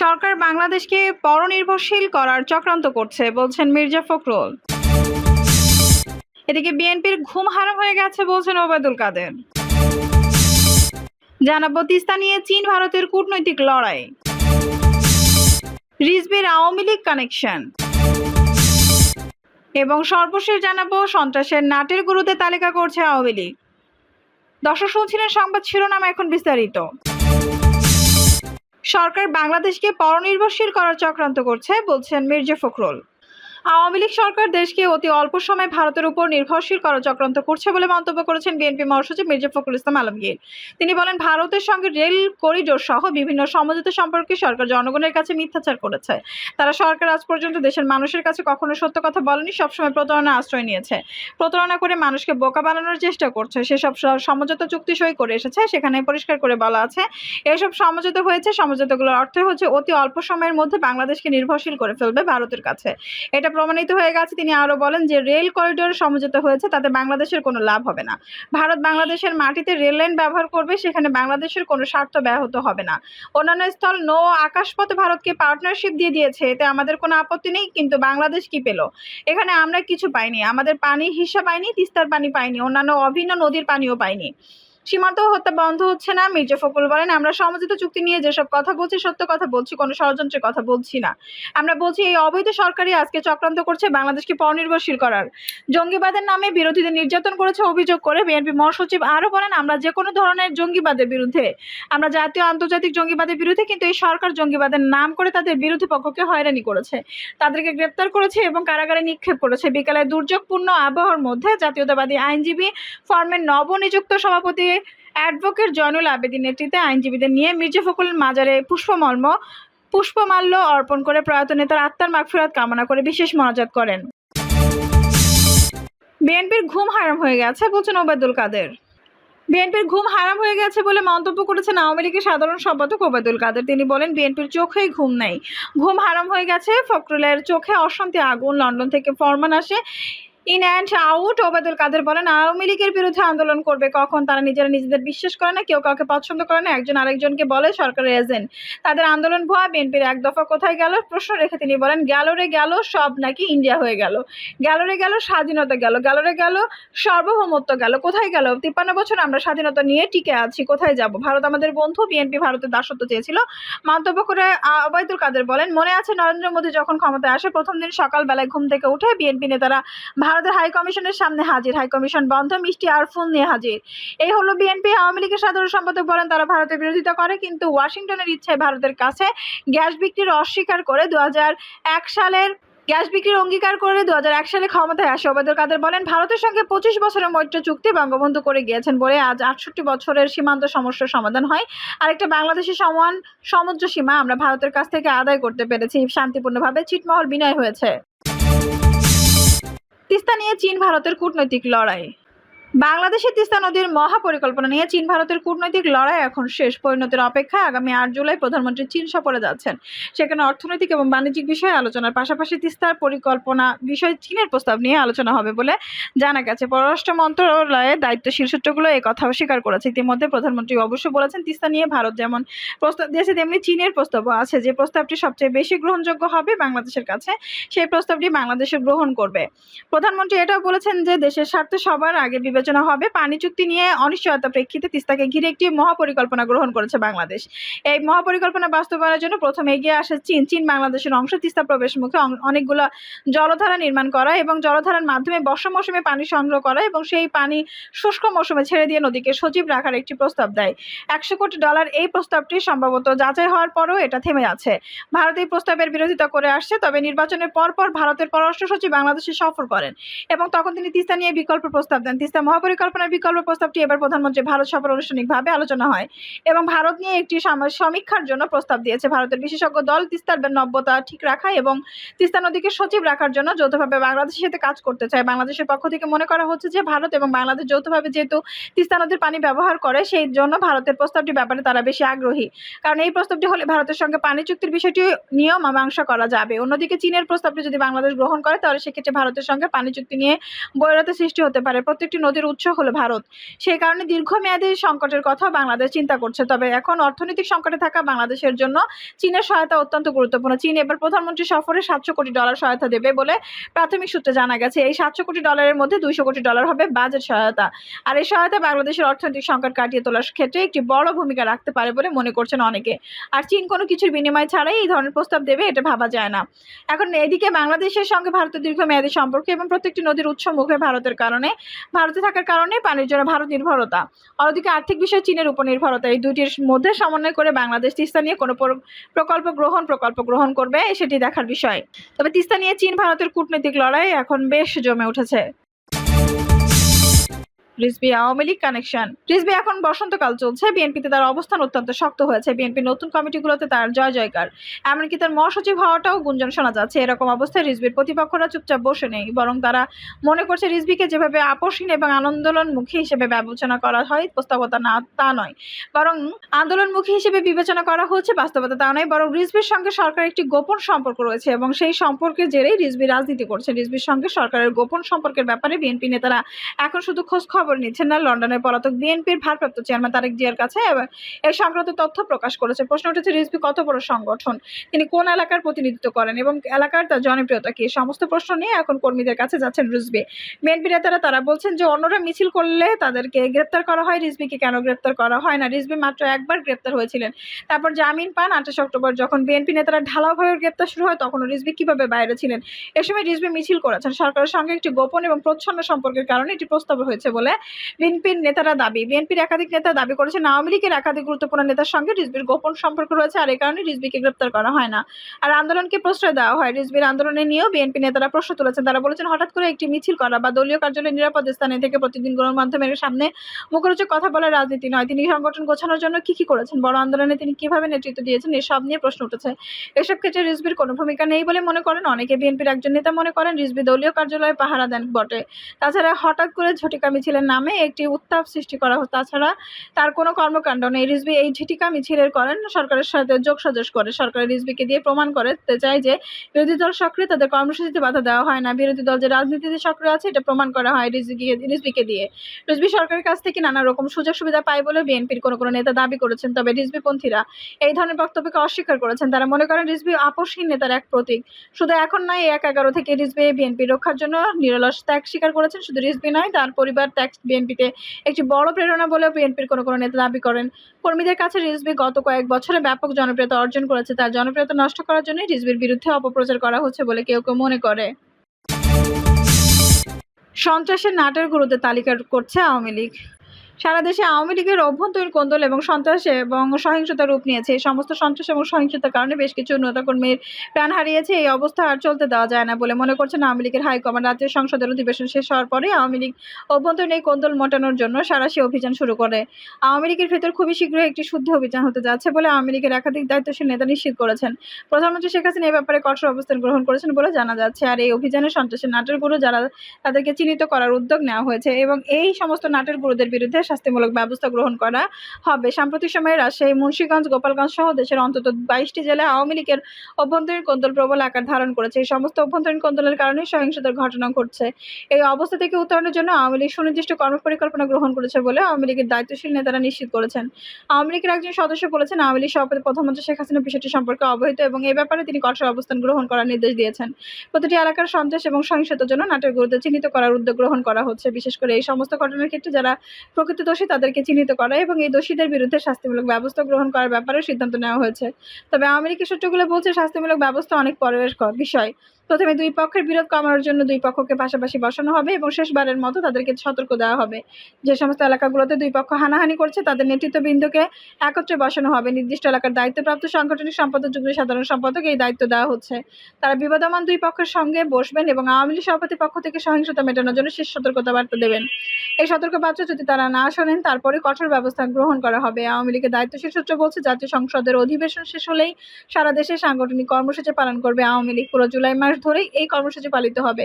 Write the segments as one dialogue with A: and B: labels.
A: সরকার বাংলাদেশকে পরনির্ভরশীল করার চক্রান্ত করছে, বলছেন মির্জা ফখরুল। এদিকে বিএনপির ঘুম হারাম হয়ে গেছে, বলছেন ওবায়দুল কাদের। জানাব তিস্তা নিয়ে চীন ভারতের কূটনৈতিক লড়াই। রিজবির আওয়ামী লীগ কানেকশন এবং সর্বশেষ জানাব সন্ত্রাসের নাটের গুরুতে তালিকা করছে আওয়ামী লীগ। দর্শক শুনছিলেন সংবাদ শিরোনাম এখন বিস্তারিত। সরকার বাংলাদেশকে পরনির্ভরশীল করার চক্রান্ত করছে বলছেন মির্জা ফখরুল। আওয়ামী লীগ সরকার দেশকে অতি অল্প সময় ভারতের উপর নির্ভরশীল করার চক্রান্ত করছে বলে মন্তব্য করেছেন বিএনপি মহাসচিব মির্জা ফখরুল ইসলাম আলমগীর। তিনি বলেন, ভারতের সঙ্গে রেল করিডোর সহ বিভিন্ন সমঝোতা সম্পর্কে সরকার জনগণের কাছে মিথ্যাচার করেছে। তারা সরকার আজ পর্যন্ত দেশের মানুষের কাছে কখনো সত্য কথা বলেনি, সবসময় প্রতারণা আশ্রয় নিয়েছে। প্রতারণা করে মানুষকে বোকা বানানোর চেষ্টা করছে, সেসব সমঝোতা চুক্তি সই করে এসেছে, সেখানে পরিষ্কার করে বলা আছে, এসব সমঝোতা হয়েছে, সমঝোতাগুলোর অর্থ হচ্ছে অতি অল্প সময়ের মধ্যে বাংলাদেশকে নির্ভরশীল করে ফেলবে ভারতের কাছে। এটা প্রমাণিত হয়ে গেছে। তিনি আরও বলেন যে, রেল করিডোর সমঝোতা হয়েছে, তাতে বাংলাদেশের কোনো লাভ হবে না। ভারত বাংলাদেশের মাটিতে রেল লাইন ব্যবহার করবে, সেখানে বাংলাদেশের কোনো স্বার্থ ব্যাহত হবে না। অন্যান্য স্থল নৌ আকাশপথে ভারতকে পার্টনারশিপ দিয়ে দিয়েছে, এতে আমাদের কোনো আপত্তি নেই, কিন্তু বাংলাদেশ কি পেল? এখানে আমরা কিছু পাইনি, আমাদের পানি হিস্সা পাইনি তিস্তার পানি পাইনি, অন্যান্য অভিন্ন নদীর পানিও পাইনি। সীমান্ত হত্যা বন্ধ হচ্ছে না। মির্জা ফখরুল বলেন, আমরা সমঝোতা চুক্তি নিয়ে যেসব কথা বলছি, সত্য কথা বলছি, কোনো ষড়যন্ত্রের কথা বলছি না। আমরা বলছি, এই অবৈধ সরকারই আজকে চক্রান্ত করছে, বাংলাদেশকে পরনির্ভরশীল করার। জঙ্গিবাদের নামে বিরোধীদের নির্যাতন করেছে অভিযোগ করে বিএনপি মহাসচিব আরও বলেন, আমরা যে কোনো ধরনের জঙ্গিবাদের বিরুদ্ধে, আমরা জাতীয় আন্তর্জাতিক জঙ্গিবাদের বিরুদ্ধে কিন্তু এই সরকার জঙ্গিবাদের নাম করে তাদের বিরোধী পক্ষকে হয়রানি করেছে। তাদেরকে গ্রেপ্তার করেছে এবং কারাগারে নিক্ষেপ করেছে। বিকালে দুর্যোগপূর্ণ আবহাওয়ার মধ্যে জাতীয়তাবাদী আইনজীবী ফর্মের নবনিযুক্ত সভাপতি অ্যাডভোকেট জয়নুল আবেদিন নেতৃত্বে আইনজীবীদের নিয়ে মির্জা ফখরুল মাজারে পুষ্পমর্ম, পুষ্পমাল্য অর্পণ করে প্রয়াত নেতার আত্মার মাগফিরাত কামনা করে বিশেষ মনাজাত করেন। বিএনপির ঘুম হারাম হয়ে গেছে বলছেন ওবায়দুল কাদের। বিএনপির ঘুম হারাম হয়ে গেছে বলে মন্তব্য করেছেন আওয়ামী লীগের সাধারণ সম্পাদক ওবায়দুল কাদের। তিনি বলেন, বিএনপির চোখেই ঘুম নেই। ঘুম হারাম হয়ে গেছে, ফখরুলের চোখে অশান্তি আগুন, লন্ডন থেকে ফরমান আসে in and out Obaidul Quader বলেন, আওয়ামী লীগের বিরুদ্ধে আন্দোলন করবে। কখন তারা নিজেরা নিজেদের বিশ্বাস করে না, কেউ কাউকে পছন্দ করে না, একজন আরেকজনকে বলে সরকারের এজেন্ট তাদের আন্দোলন ভুয়া, বিএনপির এক দফা কোথায় গেল? প্রশ্ন রেখে তিনি বলেন, গেল রে গেল, সব নাকি ইন্ডিয়া হয়ে গেল। গেল রে গেল, স্বাধীনতা গেল। গেল রে গেল, সার্বভৌমত্ব গেল। কোথায় গেল? তিপ্পান্ন বছর আমরা স্বাধীনতা নিয়ে টিকে আছি, কোথায় যাব? ভারত আমাদের বন্ধু, বিএনপি ভারতের দাসত্ব চেয়েছিল। মন্তব্য করে ওবায়দুল কাদের বলেন, মনে আছে নরেন্দ্র মোদী যখন ক্ষমতায় আসে, প্রথম দিন সকালবেলায় ঘুম থেকে উঠে বিএনপি নেতারা ভারতের হাই কমিশনের সামনে হাজির। হাই কমিশন বন্ধ, মিষ্টি আর ফুল নিয়ে হাজির। এই হলো বিএনপি আওয়ামী লীগের সাধারণ সম্পাদক বলেন, তারা ভারতের বিরোধিতা করে, কিন্তু ওয়াশিংটনের ইচ্ছায় ভারতের কাছে গ্যাস বিক্রির অস্বীকার করে দু সালের গ্যাস বিক্রির অঙ্গীকার করে দু সালে ক্ষমতায় আসে। ওবায়দুল কাদের বলেন, ভারতের সঙ্গে পঁচিশ বছরের মৈত্র চুক্তি বঙ্গবন্ধু করে গিয়েছেন বলে আজ আটষট্টি বছরের সীমান্ত সমস্যার সমাধান হয়। আরেকটা বাংলাদেশের সমান সমুদ্র সীমা আমরা ভারতের কাছ থেকে আদায় করতে পেরেছি। শান্তিপূর্ণভাবে ছিটমহল বিনয় হয়েছে। তিস্তা নিয়ে চীন ভারতের কূটনৈতিক লড়াই। বাংলাদেশের তিস্তা নদীর মহাপরিকল্পনা নিয়ে চীন ভারতের কূটনৈতিক লড়াই এখন শেষ পরিণতির অপেক্ষায় আগামী আট জুলাই প্রধানমন্ত্রী চীন সফরে যাচ্ছেন। সেখানে অর্থনৈতিক এবং বাণিজ্যিক বিষয়ে আলোচনার পাশাপাশি তিস্তার পরিকল্পনা বিষয়ে চীনের প্রস্তাব নিয়ে আলোচনা হবে বলে জানা গেছে। পররাষ্ট্র মন্ত্রণালয়ের দায়িত্বশীল সূত্রগুলো এই কথা স্বীকার করেছে। ইতিমধ্যে প্রধানমন্ত্রী অবশ্য বলেছেন, তিস্তা নিয়ে ভারত যেমন প্রস্তাব দিয়েছে, তেমনি চীনের প্রস্তাবও আছে যে প্রস্তাবটি সবচেয়ে বেশি গ্রহণযোগ্য হবে বাংলাদেশের কাছে। সেই প্রস্তাবটি বাংলাদেশে গ্রহণ করবে। প্রধানমন্ত্রী এটাও বলেছেন যে দেশের স্বার্থে সবার আগে বিবেচনা হবে। পানি চুক্তি নিয়ে অনিশ্চয়তা প্রেক্ষিতে তিস্তাকে ঘিরে একটি মহাপরিকল্পনা গ্রহণ করেছে বাংলাদেশ। এই মহাপরিকল্পনা বাস্তবায়নের জন্য প্রথমে এগিয়ে আসে চীন। চীন বাংলাদেশের অংশ, তিস্তা প্রবেশ মুখে অনেকগুলো জলধারা নির্মাণ করা এবং জলধারার মাধ্যমে বর্ষা মৌসুমে পানি সংগ্রহ করা এবং সেই পানি শুষ্ক মৌসুমে ছেড়ে দিয়ে নদীকে সজীব রাখার একটি প্রস্তাব দেয়। একশো কোটি ডলার এই প্রস্তাবটি সম্ভবত যাচাই হওয়ার পরও এটা থেমে আছে। ভারত এই প্রস্তাবের বিরোধিতা করে আসছে, তবে নির্বাচনের পর পর ভারতের পররাষ্ট্র সচিব বাংলাদেশে সফর করেন এবং তখন তিনি তিস্তা নিয়ে বিকল্প প্রস্তাব দেন। তিস্তা মহাপরিকল্পনার বিকল্প প্রস্তাবটি এবার প্রধানমন্ত্রী ভারত সফর আনুষ্ঠানিকভাবে আলোচনা হয় এবং ভারত নিয়ে একটি সাম- সমীক্ষার জন্য প্রস্তাব দিয়েছে। ভারতের বিশেষজ্ঞ দল তিস্তার নব্যতা ঠিক রাখা এবং তিস্তা নদীকে সচিব রাখার জন্য যৌথভাবে বাংলাদেশের সাথে কাজ করতে চায়। বাংলাদেশের পক্ষ থেকে মনে করা হচ্ছে যে ভারত এবং বাংলাদেশ যৌথভাবে যেহেতু তিস্তা নদীর পানি ব্যবহার করে, সেই জন্য ভারতের প্রস্তাবটি ব্যাপারে তারা বেশি আগ্রহী। কারণ এই প্রস্তাবটি হলে ভারতের সঙ্গে পানি চুক্তির বিষয়টি নিয়ম মীমাংসা করা যাবে। অন্যদিকে চীনের প্রস্তাবটি যদি বাংলাদেশ গ্রহণ করে, তাহলে সেক্ষেত্রে ভারতের সঙ্গে পানি চুক্তি নিয়ে বৈরতা সৃষ্টি হতে পারে। প্রত্যেকটি নদী নদীর উৎস হলো ভারত। সেই কারণে দীর্ঘমেয়াদী সংকটের কথা বাংলাদেশ চিন্তা করছে। তবে এখন অর্থনৈতিক সংকটে থাকা বাংলাদেশের জন্য চীনের সহায়তা অত্যন্ত গুরুত্বপূর্ণ। চীন এবার প্রধানমন্ত্রী সফরে সাতশো কোটি ডলার সহায়তা দেবে বলে প্রাথমিক সূত্রে জানা গেছে। এই সাতশো কোটি ডলারের মধ্যে দুইশো কোটি ডলার হবে বাজেট সহায়তা। আর এই সহায়তা বাংলাদেশের অর্থনৈতিক সংকট কাটিয়ে তোলার ক্ষেত্রে একটি বড় ভূমিকা রাখতে পারে বলে মনে করছেন অনেকে। আর চীন কোনো কিছুর বিনিময় ছাড়াই এই ধরনের প্রস্তাব দেবে এটা ভাবা যায় না। এখন এদিকে বাংলাদেশের সঙ্গে ভারতের দীর্ঘমেয়াদী সম্পর্ক এবং প্রত্যেকটি নদীর উৎস মুখে ভারতের কারণে। ভারতে থাকার কারণে পানির জন্য ভারত নির্ভরতা। অন্যদিকে আর্থিক বিষয়ে চীনের উপর নির্ভরতা এই দুইটির মধ্যে সমন্বয় করে বাংলাদেশ তিস্তা নিয়ে কোনো প্রকল্প গ্রহণ প্রকল্প গ্রহণ করবে, সেটি দেখার বিষয়। তবে তিস্তা নিয়ে চীন ভারতের কূটনৈতিক লড়াই এখন বেশ জমে উঠেছে। রিজবি আওয়ামী লীগ কানেকশন রিজবি এখন বসন্তকাল চলছে, বিএনপিতে তার অবস্থান অত্যন্ত শক্ত হয়েছে। বিএনপি নতুন কমিটিগুলোতে তার জয় জয়কার। এমনকি তার মহাসচিব হওয়াটাও গুঞ্জন শোনা যাচ্ছে। এরকম অবস্থায় রিজবির প্রতিপক্ষরা চুপচাপ বসে নেই, বরং তারা মনে করছে রিজবিকে যেভাবে আপোষহীন এবং আন্দোলনমুখী হিসেবে বিবেচনা করা হয়, বাস্তবতা না, তা নয়। বরং আন্দোলনমুখী হিসেবে বিবেচনা করা হচ্ছে বাস্তবতা তা নয়, বরং রিজবির সঙ্গে সরকারের একটি গোপন সম্পর্ক রয়েছে এবং সেই সম্পর্কের জেরেই রিজবি রাজনীতি করছে। রিজবির সঙ্গে সরকারের গোপন সম্পর্কের ব্যাপারে বিএনপি নেতারা এখন শুধু খোঁজ খবর নিচ্ছেন না। লন্ডনের পলাতক বিএনপির ভারপ্রাপ্ত চেয়ারম্যান তারেক জিয়ার কাছে এর সংক্রান্ত তথ্য প্রকাশ করেছে। প্রশ্ন উঠেছে রিজবি কত বড় সংগঠন? তিনি কোন এলাকার প্রতিনিধিত্ব করেন এবং এলাকার তার জনপ্রিয়তা কি? সমস্ত প্রশ্ন নিয়ে এখন কর্মীদের কাছে যাচ্ছেন রিজবি বিএনপি নেতারা তারা বলছেন যে, অন্যরা মিছিল করলে তাদেরকে গ্রেপ্তার করা হয়। রিজবিকে কেন গ্রেপ্তার করা হয় না? রিজবি মাত্র একবার গ্রেপ্তার হয়েছিলেন। তারপর জামিন পান আঠাশ অক্টোবর। যখন বিএনপি নেতারা ঢালাওভাবে গ্রেপ্তার শুরু হয় তখন রিজবি কীভাবে বাইরে ছিলেন? এ সময় রিজবি মিছিল করেছেন। সরকারের সঙ্গে একটি গোপন এবং প্রচ্ছন্ন সম্পর্কের কারণে এটি প্রস্তাব হয়েছে বলে বিএনপির নেতারা দাবি, বিএনপির একাধিক নেতা দাবি করেছেন। আওয়ামী লীগের একাধিক গুরুত্বপূর্ণ নেতার সঙ্গে রিজবির গোপন সম্পর্ক রয়েছে আর এই কারণে রিজবিকে গ্রেপ্তার করা হয় না। আর আন্দোলনকে প্রশ্রয় দেওয়া হয়। রিজবির আন্দোলনে নিয়েও বিএনপি নেতারা প্রশ্ন তুলেছেন। তারা বলেছেন, হঠাৎ করে একটি মিছিল করা বা দলীয় কার্যালয়ে নিরাপদ স্থানে থেকে প্রতিদিন গণমাধ্যমের সামনে মুখরোচক কথা বলার রাজনীতি নয়। তিনি সংগঠন গোছানোর জন্য কি কি করেছেন? বড় আন্দোলনে তিনি কীভাবে নেতৃত্ব দিয়েছেন? এসব নিয়ে প্রশ্ন উঠেছে। এসব ক্ষেত্রে রিজবির কোনো ভূমিকা নেই বলে মনে করেন অনেকে। বিএনপির একজন নেতা মনে করেন, রিজবি দলীয় কার্যালয়ে পাহারা দেন বটে। তাছাড়া হঠাৎ করে ঝটিকা মিছিলের নামে একটি উত্তাপ সৃষ্টি করা হতো। তাছাড়া তার কোনো কর্মকাণ্ড নেই। রিজবি এই ঝটিকা মিছিলের করেন, সরকারের সাথে যোগ সাজস করে। সরকারের রিজবিকে দিয়ে প্রমাণ করে চায় যে বিরোধী দল সক্রিয়, তাদের কর্মসূচিতে বাধা দেওয়া হয় না। বিরোধী দল যে রাজনীতিতে সক্রিয় আছে, এটা প্রমাণ করা হয় রিজবিকে রিজবিকে দিয়ে। রিজবি সরকারের কাছ থেকে নানা রকম সুযোগ সুবিধা পায় বলে বিএনপির কোনো কোনো নেতা দাবি করেছেন। তবে রিজবি পন্থীরা এই ধরনের বক্তব্যকে অস্বীকার করেছেন। তারা মনে করেন রিজবি আপোষহীন নেতার এক প্রতীক। শুধু এখন নয় এক এগারো থেকে রিজবি বিএনপি রক্ষার জন্য নিরলস ত্যাগ স্বীকার করেছেন। শুধু রিজবি নয়, তার পরিবার ত্যাগ বিএনপিতে একটি বড় প্রেরণা বলেও বিএনপির কোনো কোনো নেতা দাবি করেন। কর্মীদের কাছে রিজবি গত কয়েক বছরে ব্যাপক জনপ্রিয়তা অর্জন করেছে। তার জনপ্রিয়তা নষ্ট করার জন্য রিজবির বিরুদ্ধে অপপ্রচার করা হচ্ছে বলে কেউ কেউ মনে করে। সন্ত্রাসের নাটের গুরুত্বে তালিকা করছে আওয়ামী লীগ। সারা দেশে আওয়ামী লীগের অভ্যন্তরীণ কোন্দল এবং সন্ত্রাসে এবং সহিংসতা রূপ নিয়েছে। এই সমস্ত সন্ত্রাস এবং সহিংসতার কারণে বেশ কিছু নেতাকর্মীর প্রাণ হারিয়েছে। এই অবস্থা আর চলতে দেওয়া যায় না বলে মনে করছেন আওয়ামী লীগের হাইকমান্ড রাজ্যের সংসদের অধিবেশন শেষ হওয়ার পরে আওয়ামী লীগ অভ্যন্তরীণ এই কোন্দল মোটানোর জন্য সারাশি অভিযান শুরু করে। আওয়ামী লীগের ভেতর খুবই শীঘ্রই একটি শুদ্ধ অভিযান হতে যাচ্ছে বলে আওয়ামী লীগের একাধিক দায়িত্বশীল নেতা নিশ্চিত করেছেন। প্রধানমন্ত্রী শেখ হাসিনা এই ব্যাপারে কঠোর অবস্থান গ্রহণ করেছেন বলে জানা যাচ্ছে। আর এই অভিযানে সন্ত্রাসের নাটের গুরু যারা, তাদেরকে চিহ্নিত করার উদ্যোগ নেওয়া হয়েছে এবং এই সমস্ত নাটের গুরুদের বিরুদ্ধে শাস্তিমূলক ব্যবস্থা গ্রহণ করা হবে। সাম্প্রতিক সময়ে রাজশাহী, মুন্সিগঞ্জ, গোপালগঞ্জ সহ দেশের অন্তত বাইশটি জেলায় আওয়ামী লীগের অভ্যন্তরীণ কোন্দল প্রবল আকার ধারণ করেছে। এই সমস্ত অভ্যন্তরীণ কোন্দলের কারণে সহিংসতার ঘটনা ঘটছে। এই অবস্থা থেকে উত্তরণের জন্য আওয়ামী লীগ সুনির্দিষ্ট কর্মপরিকল্পনা গ্রহণ করেছে বলে আওয়ামী লীগের দায়িত্বশীল নেতারা নিশ্চিত করেছেন। আওয়ামী লীগের একজন সদস্য বলেছেন, আওয়ামী লীগ সভাপতি প্রধানমন্ত্রী শেখ হাসিনা বিষয়টি সম্পর্কে অবহিত এবং এ ব্যাপারে তিনি কঠোর অবস্থান গ্রহণ করার নির্দেশ দিয়েছেন। প্রতিটি এলাকার সন্ত্রাস এবং সহিংসতার জন্য নাটের গুরুত্ব চিহ্নিত করার উদ্যোগ গ্রহণ করা হচ্ছে। বিশেষ করে এই সমস্ত ঘটনার ক্ষেত্রে যারা প্রকৃত দোষী তাদেরকে চিহ্নিত করা এবং এই দোষীদের বিরুদ্ধে শাস্তিমূলক ব্যবস্থা গ্রহণ করার ব্যাপারেও সিদ্ধান্ত নেওয়া হয়েছে। তবে আওয়ামী লীগের সূত্রগুলো বলছে, শাস্তিমূলক ব্যবস্থা অনেক পরের বিষয়। প্রথমে দুই পক্ষের বিরোধ কমানোর জন্য দুই পক্ষকে পাশাপাশি বসানো হবে এবং শেষবারের মতো তাদেরকে সতর্ক দেওয়া হবে। যে সমস্ত এলাকাগুলোতে দুই পক্ষ হানাহানি করছে, তাদের নেতৃত্ববৃন্দকে একত্রে বসানো হবে। নির্দিষ্ট এলাকার দায়িত্বপ্রাপ্ত সাংগঠনিক সম্পাদক, যুগ্ম সাধারণ সম্পাদক এই দায়িত্ব দেওয়া হচ্ছে। তারা বিবাদমান দুই পক্ষের সঙ্গে বসবেন এবং আওয়ামী লীগ সভাপতি পক্ষ থেকে সহিংসতা মেটানোর জন্য শেষ সতর্কতা বার্তা দেবেন। এই সতর্ক সতর্কবার্তা যদি তারা না শোনেন তারপরে কঠোর ব্যবস্থা গ্রহণ করা হবে। আওয়ামী লীগের দায়িত্বশীল সূত্র বলছে, জাতীয় সংসদের অধিবেশন শেষ হলেই সারা দেশে সাংগঠনিক কর্মসূচি পালন করবে আওয়ামী লীগ। পুরো জুলাই মাস মাস ধরেই এই কর্মসূচি পালিত হবে।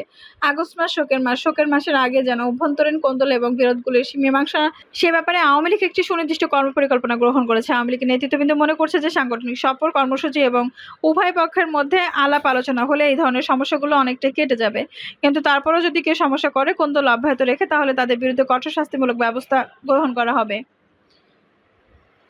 A: আগস্ট মাস শোকের মাস। শোকের মাসের আগে যেন অভ্যন্তরীণ কোন্দল এবং বিরোধগুলির মীমাংসা সে ব্যাপারে আওয়ামী লীগ একটি সুনির্দিষ্ট কর্মপরিকল্পনা গ্রহণ করেছে। আওয়ামী লীগের নেতৃত্ববৃন্দ মনে করছে যে সাংগঠনিক সফর, কর্মসূচি এবং উভয় পক্ষের মধ্যে আলাপ আলোচনা হলে এই ধরনের সমস্যাগুলো অনেকটাই কেটে যাবে। কিন্তু তারপরেও যদি কেউ সমস্যা করে, কোন্দল অব্যাহত রেখে তাহলে তাদের বিরুদ্ধে কঠোর শাস্তিমূলক ব্যবস্থা গ্রহণ করা হবে।